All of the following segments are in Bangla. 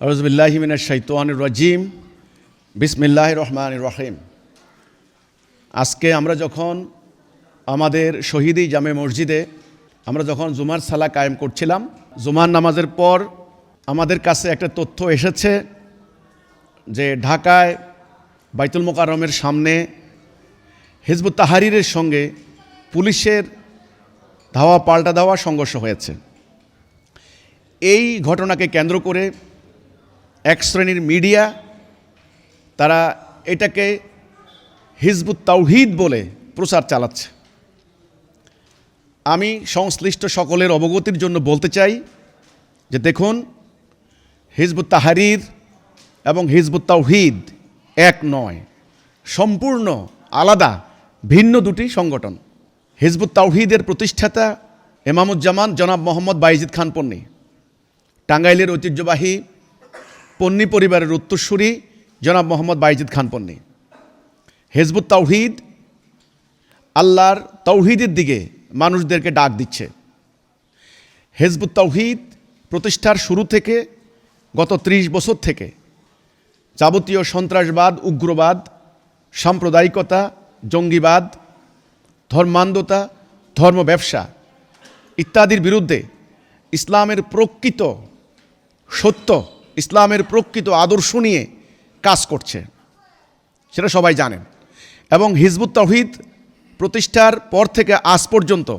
রাজিম। বিসমিল্লাহ রহমান রহিম। আজকে আমরা যখন আমাদের শহীদি জামে মসজিদে আমরা যখন জুমার সালা কায়েম করছিলাম, জুমার নামাজের পর আমাদের কাছে একটা তথ্য এসেছে যে ঢাকায় বাইতুল মোকাররমের সামনে হিজবুত তাহারিরের সঙ্গে পুলিশের ধাওয়া পাল্টা ধাওয়া সংঘর্ষ হয়েছে। এই ঘটনাকে কেন্দ্র করে এক শ্রেণির মিডিয়া, তারা এটাকে হিজবুত তাওহিদ বলে প্রচার চালাচ্ছে। আমি সংশ্লিষ্ট সকলের অবগতির জন্য বলতে চাই যে দেখুন, হিজবুত তাহারির এবং হিজবুত তাওহিদ এক নয়, সম্পূর্ণ, আলাদা, ভিন্ন দুটি সংগঠন। হিজবুত তাওহিদের প্রতিষ্ঠাতা এমামুজ্জামান জনাব মোহাম্মদ বাইজিদ খান পন্নী। টাঙ্গাইলের ঐতিহ্যবাহী পন্নী পরিবারের উত্তরসূরি জনাব মোহাম্মদ বাইজিদ খান পন্নী। হেজবুত তাওহিদ আল্লাহর তৌহিদের দিকে মানুষদেরকে ডাক দিচ্ছে। হেজবুত তাওহিদ প্রতিষ্ঠার শুরু থেকে গত ত্রিশ বছর থেকে যাবতীয় সন্ত্রাসবাদ, উগ্রবাদ, সাম্প্রদায়িকতা, জঙ্গিবাদ, ধর্মান্ধতা ধর্ম ব্যবসা ইত্যাদির বিরুদ্ধে ইসলামের প্রকৃত সত্য ইসলামের প্রকৃত আদর্শ নিয়ে কাজ করছে। সেটা সবাই জানেন। এবং হিজবুত তহিদ প্রতিষ্ঠার পর থেকে আজ পর্যন্ত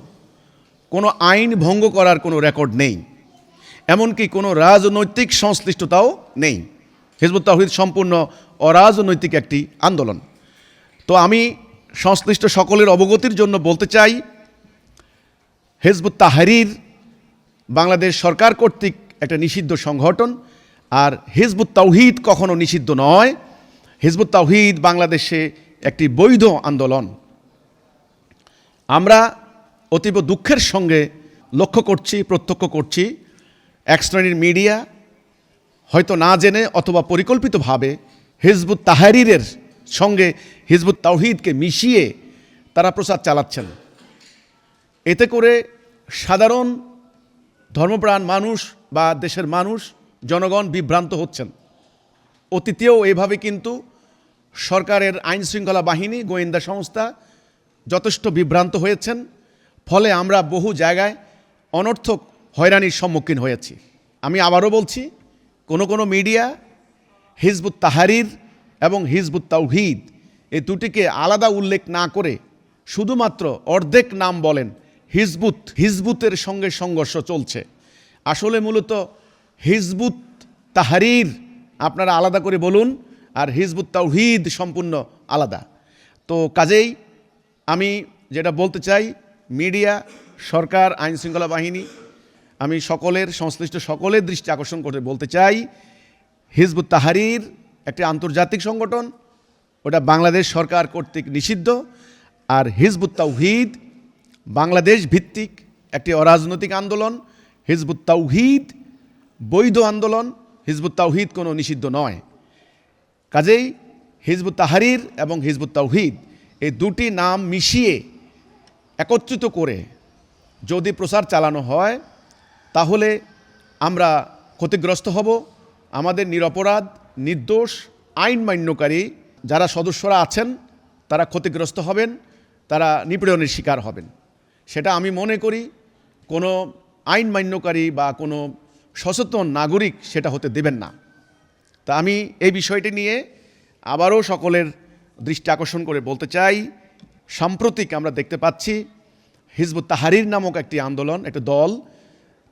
কোনো আইন ভঙ্গ করার কোনো রেকর্ড নেই। এমনকি কোনো রাজনৈতিক সংশ্লিষ্টতাও নেই। হিজবুত তহিদ সম্পূর্ণ অরাজনৈতিক একটি আন্দোলন। তো আমি সংশ্লিষ্ট সকলের অবগতির জন্য বলতে চাই, হেজবুত তাহারির বাংলাদেশ সরকার কর্তৃক একটা নিষিদ্ধ সংগঠন আর হিজবুত তাওহিদ কখনো নিষিদ্ধ নয়। হিজবুত তাওহিদ বাংলাদেশে একটি বৈধ আন্দোলন। আমরা অতীব দুঃখের সঙ্গে লক্ষ্য করছি, প্রত্যক্ষ করছি। এক শ্রেণির মিডিয়া হয়তো না জেনে অথবা পরিকল্পিতভাবে হিজবুত তাহারিরের সঙ্গে হিজবুত তাওহিদকে মিশিয়ে তারা প্রচার চালাচ্ছেন। এতে করে সাধারণ ধর্মপ্রাণ মানুষ বা দেশের মানুষ জনগণ বিভ্রান্ত হচ্ছেন। অতীতেও এভাবে কিন্তু সরকারের আইন শৃঙ্খলা বাহিনী, গোয়েন্দা সংস্থা যথেষ্ট বিভ্রান্ত হয়েছেন। ফলে আমরা বহু জায়গায় অনর্থক হয়রানির সম্মুখীন হয়েছি। আমি আবারও বলছি, কোনো কোনো মিডিয়া, হিজবুত তাহারির এবং হিজবুত তাওহিদ, এই দুটিকে আলাদা উল্লেখ না করে শুধুমাত্র অর্ধেক নাম বলেন হিজবুত, হিজবুতের সঙ্গে সংঘর্ষ চলছে। আসলে মূলত হিজবুত তাহারির, আপনারা আলাদা করে বলুন, আর হিজবুত তাওহিদ সম্পূর্ণ আলাদা। তো কাজেই আমি যেটা বলতে চাই, মিডিয়া, সরকার, আইন শৃঙ্খলা বাহিনী, আমি সকলের, সংশ্লিষ্ট সকলের দৃষ্টি আকর্ষণ করে বলতে চাই, হিজবুত তাহারির একটি আন্তর্জাতিক সংগঠন, ওটা বাংলাদেশ সরকার কর্তৃক নিষিদ্ধ, আর হিজবুত তাওহিদ বাংলাদেশ ভিত্তিক একটি অরাজনৈতিক আন্দোলন, হিজবুত তাওহিদ বৈধ আন্দোলন হিজবুত তাওহিদ কোনো নিষিদ্ধ নয়। কাজেই হিজবুত তাহারির এবং হিজবুত তাওহিদ এই দুটি নাম মিশিয়ে একত্রিত করে যদি প্রচার চালানো হয়, তাহলে আমরা ক্ষতিগ্রস্ত হব। আমাদের নিরপরাধ, নির্দোষ, আইন মান্যকারী যারা সদস্যরা আছেন, তারা ক্ষতিগ্রস্ত হবেন, তারা নিপীড়নের শিকার হবেন। সেটা আমি মনে করি কোনো আইন মান্যকারী বা কোনো সচেতন নাগরিক সেটা হতে দেবেন না। তা আমি এই বিষয়টি নিয়ে আবারও সকলের দৃষ্টি আকর্ষণ করে বলতে চাই, সাম্প্রতিক আমরা দেখতে পাচ্ছি হিজবুত তাহারির নামক একটি আন্দোলন, একটা দল,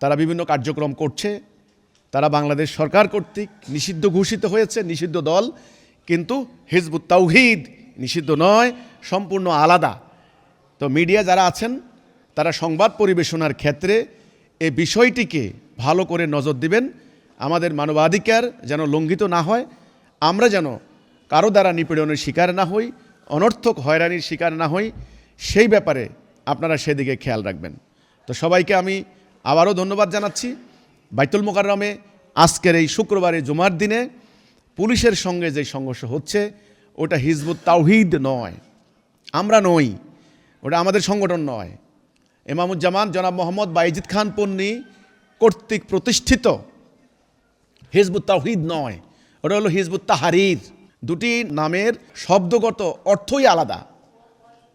তারা বিভিন্ন কার্যক্রম করছে। তারা বাংলাদেশ সরকার কর্তৃক নিষিদ্ধ ঘোষিত হয়েছে, নিষিদ্ধ দল, কিন্তু হিজবুত তাওহিদ নিষিদ্ধ নয়, সম্পূর্ণ আলাদা। তো মিডিয়া যারা আছেন, তারা সংবাদ পরিবেশনার ক্ষেত্রে এই বিষয়টিকে ভালো করে নজর দিবেন। আমাদের মানবাধিকার যেন লঙ্ঘিত না হয়, আমরা যেন কারও দ্বারা নিপীড়নের শিকার না হই, অনর্থক হয়রানির শিকার না হই, সেই ব্যাপারে আপনারা সেদিকে খেয়াল রাখবেন। তো সবাইকে আমি আবারও ধন্যবাদ জানাচ্ছি। বাইতুল মোকাররমে আজকের এই শুক্রবারে জুমার দিনে পুলিশের সঙ্গে যে সংঘর্ষ হচ্ছে, ওটা হিজবুত তাওহিদ নয়। আমরা নই, ওটা আমাদের সংগঠন নয়। এমামুজ্জামান জনাব মোহাম্মদ বাইজিদ খান পন্নী কর্তৃক প্রতিষ্ঠিত হিজবুত তাহিদ নয়। ওটা হলো হিজবুত তাহারির। দুটি নামের শব্দগত অর্থই আলাদা।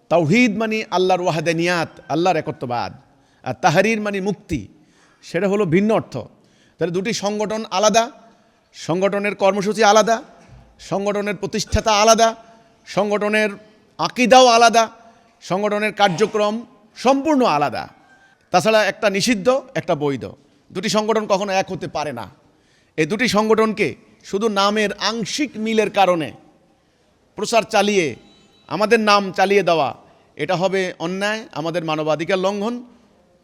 তাওহিদ মানে আল্লাহর ওয়াহাদানিয়াত, আল্লাহর একত্ববাদ। আর তাহারির মানে মুক্তি। সেটা হলো ভিন্ন অর্থ। তাহলে দুটি সংগঠন আলাদা, সংগঠনের কর্মসূচি আলাদা, সংগঠনের প্রতিষ্ঠাতা আলাদা, সংগঠনের আকিদাও আলাদা, সংগঠনের কার্যক্রম সম্পূর্ণ আলাদা। তাছাড়া একটা নিষিদ্ধ, একটা বৈধ। দুটি সংগঠন কখনো এক হতে পারে না। এই দুটি সংগঠনকে শুধু নামের আংশিক মিলের কারণে প্রচার চালিয়ে, আমাদের নাম চালিয়ে দেওয়া, এটা হবে অন্যায়, আমাদের মানবাধিকার লঙ্ঘন,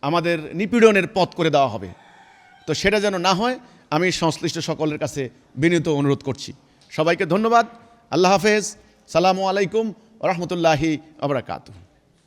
আমাদের নিপীড়নের পথ করে দেওয়া হবে। তো সেটা যেন না হয়, আমি সংশ্লিষ্ট সকলের কাছে বিনীত অনুরোধ করছি। সবাইকে ধন্যবাদ। আল্লাহ হাফেজ। সালামু আলাইকুম রহমতুল্লাহি আবরাকাতু